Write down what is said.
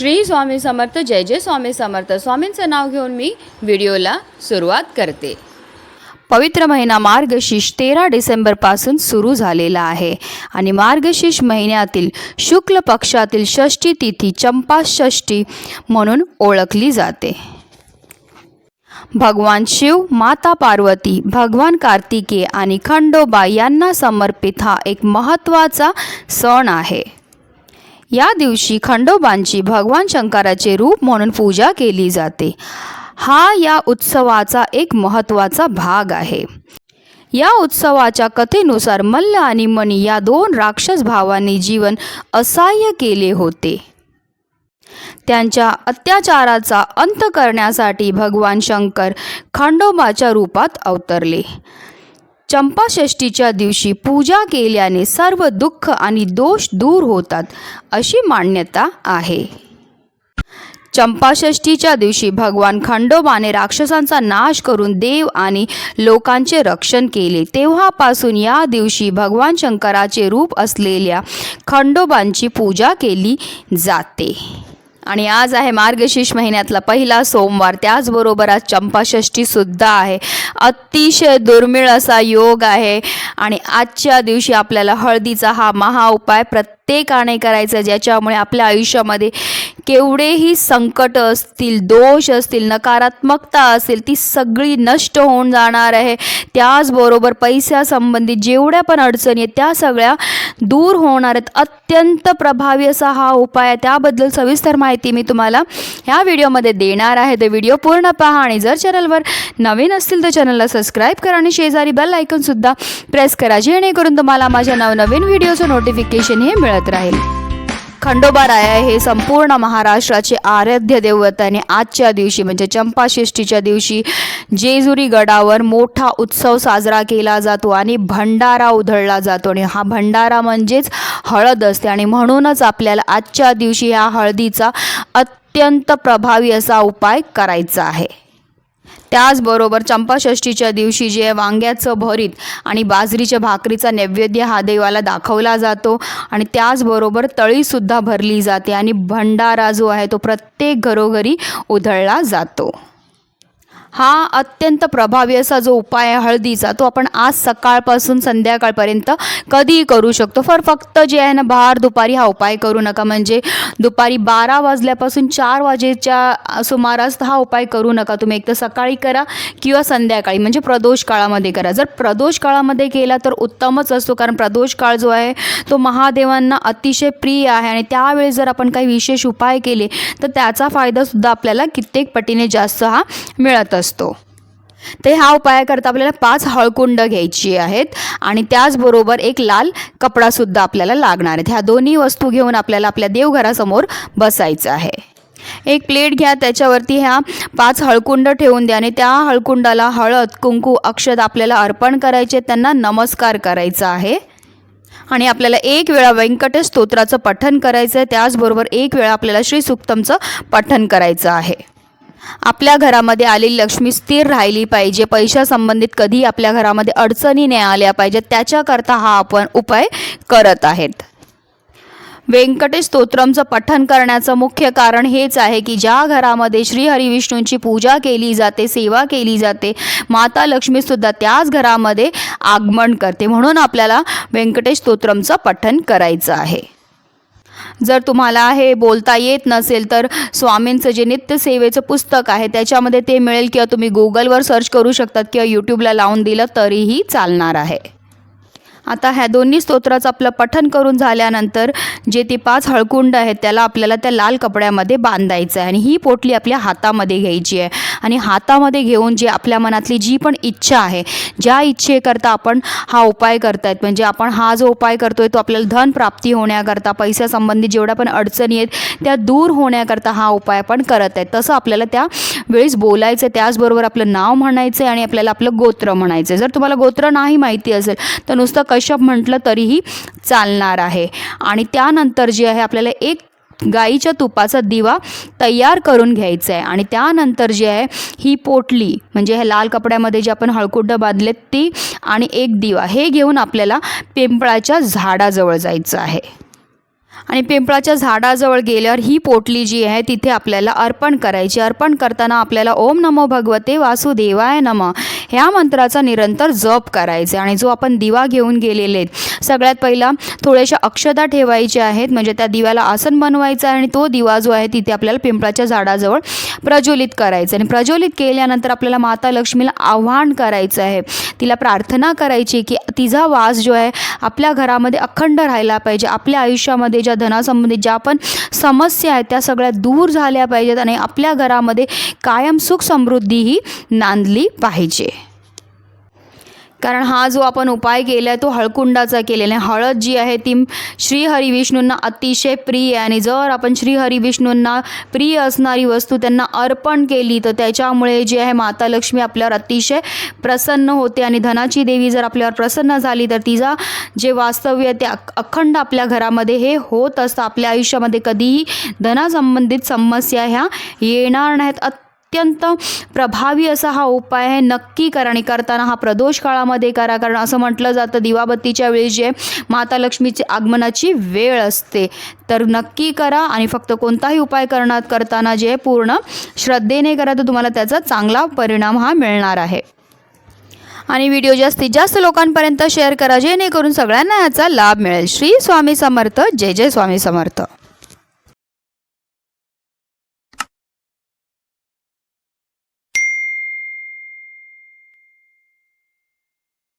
श्री स्वामी समर्थ जय जय स्वामी समर्थ. स्वामींचं नाव घेऊन मी व्हिडिओला सुरुवात करते. पवित्र महिना मार्गशीर्ष तेरा डिसेंबरपासून सुरू झालेला आहे आणि मार्गशीर्ष महिन्यातील शुक्ल पक्षातील षष्ठी तिथी चंपा षष्ठी म्हणून ओळखली जाते. भगवान शिव माता पार्वती भगवान कार्तिकेय आणि खंडोबा यांना समर्पित हा एक महत्त्वाचा सण आहे. या दिवशी खंडोबांची भगवान शंकराचे रूप म्हणून पूजा केली जाते. हा या उत्सवाचा एक महत्त्वाचा भाग आहे. या उत्सवाच्या कथेनुसार मल्ल आणि मणी या दोन राक्षस भावांनी जीवन असह्य केले होते. त्यांच्या अत्याचाराचा अंत करण्यासाठी भगवान शंकर खंडोबाच्या रूपात अवतरले. चंपाषष्टीच्या दिवशी पूजा केल्याने सर्व दुःख आणि दोष दूर होतात अशी मान्यता आहे. चंपाषष्टीच्या दिवशी भगवान खंडोबाने राक्षसांचा नाश करून देव आणि लोकांचे रक्षण केले. तेव्हापासून या दिवशी भगवान शंकराचे रूप असलेल्या खंडोबांची पूजा केली जाते. आणि आज आहे मार्गशीर्ष महिन्यातला पहिला सोमवार. त्याचबरोबर आज चंपाषष्ठीसुद्धा आहे. अतिशय दुर्मिळ असा योग आहे. आणि आजच्या दिवशी आपल्याला हळदीचा हा ते का नाही करायचं? ज्याच्यामुळे आपल्या आयुष्यामध्ये केवढेही संकट असतील दोष असतील नकारात्मकता असेल ती सगळी नष्ट होऊन जाणार आहे. त्याचबरोबर पैशासंबंधित जेवढ्या पण अडचणी आहेत त्या सगळ्या दूर होणार आहेत. अत्यंत प्रभावी असा हा उपाय आहे. त्याबद्दल सविस्तर माहिती मी तुम्हाला ह्या व्हिडिओमध्ये देणार आहे. तर व्हिडिओ पूर्ण पहा आणि जर चॅनलवर नवीन असतील तर चॅनलला सबस्क्राईब करा आणि शेजारी बेल आयकनसुद्धा प्रेस करा जेणेकरून तुम्हाला माझ्या नवनवीन व्हिडिओचं नोटिफिकेशन हे मिळत राहील. खंडोबा राया हे संपूर्ण महाराष्ट्राचे आराध्य देवताने आजच्या दिवशी म्हणजे चंपाषष्ठीच्या दिवशी जेजुरी गडावर मोठा उत्सव साजरा केला जातो आणि भंडारा उधळला जातो. आणि हा भंडारा म्हणजेच हळद असते. आणि म्हणूनच आपल्याला आजच्या दिवशी ह्या हळदीचा अत्यंत प्रभावी असा उपाय करायचा आहे. त्याचबरोबर चंपाषष्ठीच्या दिवशी जे वांग्याचं भरीत आणि बाजरीच्या भाकरीचा नैवेद्य हा देवाला दाखवला जातो आणि त्याचबरोबर तळीसुद्धा भरली जाते आणि भंडारा जो आहे तो प्रत्येक घरोघरी उधळला जातो. हा अत्यंत प्रभावी असा जो उपाय आहे हळदीचा तो आपण आज सकाळपासून संध्याकाळपर्यंत कधीही करू शकतो. फर फक्त जे आहे ना बाहेर दुपारी हा उपाय करू नका. म्हणजे दुपारी बारा वाजल्यापासून चार वाजेच्या सुमारास हा उपाय करू नका. तुम्ही एक तर सकाळी करा किंवा संध्याकाळी. म्हणजे प्रदोष काळामध्ये करा. जर प्रदोष काळामध्ये केला तर उत्तमच असतो. कारण प्रदोष काळ जो आहे तो महादेवांना अतिशय प्रिय आहे. आणि त्यावेळी जर आपण काही विशेष उपाय केले तर त्याचा फायदासुद्धा आपल्याला कित्येक पटीने जास्त हा मिळत असतो. ते हा उपाय करता आपल्याला पाच हळकुंड घ्यायची आहेत आणि त्याचबरोबर एक लाल कपडासुद्धा आपल्याला लागणार आहेत ह्या दोन्ही वस्तू घेऊन आपल्याला आपल्या देवघरासमोर बसायचं आहे. एक प्लेट घ्या त्याच्यावरती ह्या पाच हळकुंड ठेवून द्या आणि त्या हळकुंडाला हळद कुंकू अक्षत आपल्याला अर्पण करायचे त्यांना नमस्कार करायचा आहे. आणि आपल्याला एक वेळा व्यंकटेश स्तोत्राचं पठण करायचं आहे त्याचबरोबर एक वेळा आपल्याला श्री सुक्तमचं पठण करायचं आहे. आपल्या घरामध्ये आलेली लक्ष्मी स्थिर राहिली पाहिजे. पैशासंबंधित कधी आपल्या घरामध्ये अडचणी नाही आल्या पाहिजेत. त्याच्याकरता हा आपण उपाय करत आहेत. व्यंकटेश स्तोत्रमचं पठन करण्याचं मुख्य कारण हेच आहे की ज्या घरामध्ये श्री हरिविष्णूंची पूजा केली जाते सेवा केली जाते माता लक्ष्मीसुद्धा त्याच घरामध्ये आगमन करते. म्हणून आपल्याला व्यंकटेश स्तोत्रमचं पठन करायचं आहे. जर तुम्हाला हे बोलता येत नसेल तर स्वामींचं जे नित्यसेवेचं पुस्तक आहे त्याच्यामध्ये ते मिळेल किंवा तुम्ही गुगलवर सर्च करू शकतात किंवा यूट्यूबला लावून दिलं तरीही चालणार आहे. आता ह्या दोन्ही स्तोत्राचं आपलं पठन करून झाल्यानंतर जे ती पाच हळकुंड आहेत त्याला आपल्याला त्या लाल कपड्यामध्ये बांधायचं आहे. आणि ही पोटली आपल्या हातामध्ये घ्यायची आहे. आणि हातामध्ये घेऊन जे आपल्या मनातली जी पण इच्छा आहे ज्या इच्छेकरता आपण हा उपाय करतायत म्हणजे आपण हा जो उपाय करतोय तो आपल्याला धन प्राप्ती होण्याकरता पैशासंबंधी जेवढ्या पण अडचणी आहेत त्या दूर होण्याकरता हा उपाय आपण करत आहेत. तसं आपल्याला त्या वेळेस बोलायचं आहे. त्याचबरोबर आपलं नाव म्हणायचं आहे आणि आपल्याला आपलं गोत्र म्हणायचं आहे. जर तुम्हाला गोत्र नाही माहिती असेल तर नुसतं कश्यप म्हटलं तरीही चालणार आहे. आणि त्यानंतर जे आहे आपल्याला एक गाईच्या तुपाचा दिवा तयार करून घ्यायचा आहे. आणि त्यानंतर जे आहे ही पोटली म्हणजे हे लाल कपड्यामध्ये जे आपण हळकुंड बांधलेत ती आणि एक दिवा हे घेऊन आपल्याला पिंपळाच्या झाडाजवळ जायचं आहे. आणि पिंपळाच्या झाडाजवळ गेल्यावर ही पोटली जी आहे तिथे आपल्याला अर्पण करायची. अर्पण करताना आपल्याला ओम नमो भगवते वासुदेवाय नम. ह्या मंत्राचा निरंतर जप करायचा आणि जो आपण दिवा घेऊन गेलेले आहेत सगळ्यात पहिला थोड्याशा अक्षता ठेवायच्या आहेत म्हणजे त्या दिव्याला आसन बनवायचं आहे आणि तो दिवा जो आहे तिथे आपल्याला पिंपळाच्या झाडाजवळ प्रज्वलित करायचं आणि प्रज्वलित केल्यानंतर आपल्याला माता लक्ष्मीला आव्हान करायचं आहे. तिला प्रार्थना करायची की तिचा वास जो आहे आपल्या घरामध्ये अखंड राहायला पाहिजे. आपल्या आयुष्यामध्ये ज्या धनासंबंधित ज्या पण समस्या आहेत त्या सगळ्या दूर झाल्या पाहिजेत आणि आपल्या घरामध्ये कायम सुख समृद्धी ही नांदली पाहिजे. कारण हा जो आपण उपाय केला आहे तो हळकुंडाचा केलेला आहे. हळद जी आहे ती श्रीहरी विष्णूंना अतिशय प्रिय आहे. आणि जर आपण श्रीहरी विष्णूंना प्रिय असणारी वस्तू त्यांना अर्पण केली तर त्याच्यामुळे जी आहे माता लक्ष्मी आपल्यावर अतिशय प्रसन्न होते. आणि धनाची देवी जर आपल्यावर प्रसन्न झाली तर तिचा जे वास्तव्य आहे ते अखंड आपल्या घरामध्ये हे होत असतं. आपल्या आयुष्यामध्ये कधीही धनासंबंधित समस्या ह्या येणार नाहीत. अत्यंत प्रभावी असा हा उपाय आहे. नक्की करा आणि करताना हा प्रदोष काळामध्ये करा. कारण असं म्हटलं जातं दिवाबत्तीच्या वेळी जे माता लक्ष्मीची आगमनाची वेळ असते. तर नक्की करा आणि फक्त कोणताही उपाय करणार करताना जे पूर्ण श्रद्धेने करा तर तुम्हाला त्याचा चांगला परिणाम हा मिळणार आहे. आणि व्हिडिओ जास्तीत जास्त लोकांपर्यंत शेअर करा. जेणेकरून सगळ्यांना याचा लाभ मिळेल. श्री स्वामी समर्थ. जय जय स्वामी समर्थ.